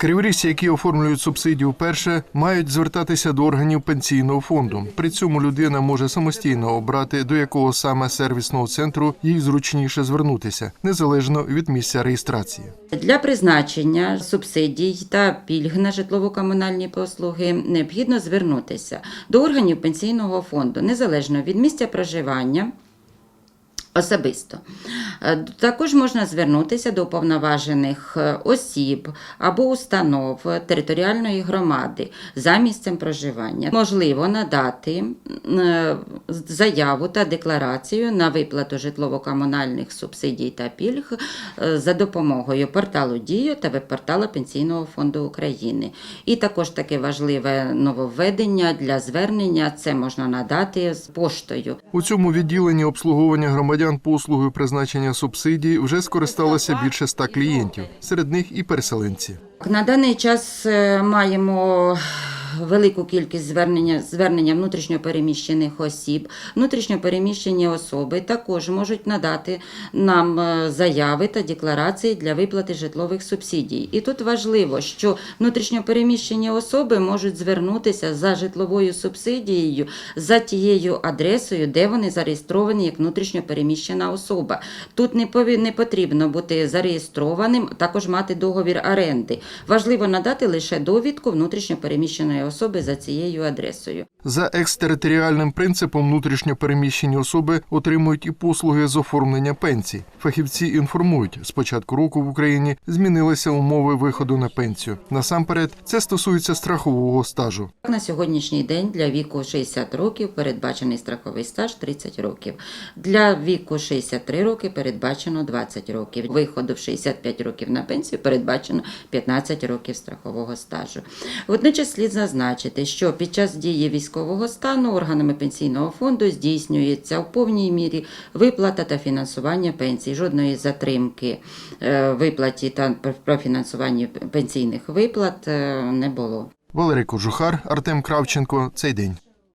Криворіжці, які оформлюють субсидію вперше, мають звертатися до органів пенсійного фонду. При цьому людина може самостійно обрати, до якого саме сервісного центру їй зручніше звернутися, незалежно від місця реєстрації. Для призначення субсидій та пільг на житлово-комунальні послуги необхідно звернутися до органів пенсійного фонду незалежно від місця проживання. Особисто. Е, Також можна звернутися до уповноважених е, осіб або установ територіальної громади за місцем проживання. Можливо надати е, заяву та декларацію на виплату житлово-комунальних субсидій та пільг за допомогою порталу Дію та веб-порталу Пенсійного фонду України. І також таке важливе нововведення для звернення це можна надати з поштою. У цьому відділенні обслуговування громадян послугою призначення субсидій вже скористалося більше ста клієнтів, серед них і переселенці. На даний час е, маємо велику кількість звернення, звернення внутрішньопереміщених осіб. Внутрішньопереміщені особи також можуть надати нам е, заяви та декларації для виплати житлових субсидій. І тут важливо, що внутрішньопереміщені особи можуть звернутися за житловою субсидією за тією адресою, де вони зареєстровані як внутрішньопереміщена особа. Тут не потрібно бути зареєстрованим, також мати договір оренди. Важливо надати лише довідку внутрішньопереміщеної особи за цією адресою. За екстериторіальним принципом внутрішньо переміщені особи отримують і послуги з оформлення пенсій. Фахівці інформують, з початку року в Україні змінилися умови виходу на пенсію. Насамперед, це стосується страхового стажу. На сьогоднішній день для віку 60 років передбачений страховий стаж 30 років. Для віку 63 роки передбачено 20 років. Виходу в 65 років на пенсію передбачено 15 років страхового стажу. Водночас слід зазначити, що під час дії військового стану органами пенсійного фонду здійснюється в повній мірі виплата та фінансування пенсій. Жодної затримки е, виплаті та профінансуванні пенсійних виплат е, не було. Валерій Кожухар, Артем Кравченко. Цей день.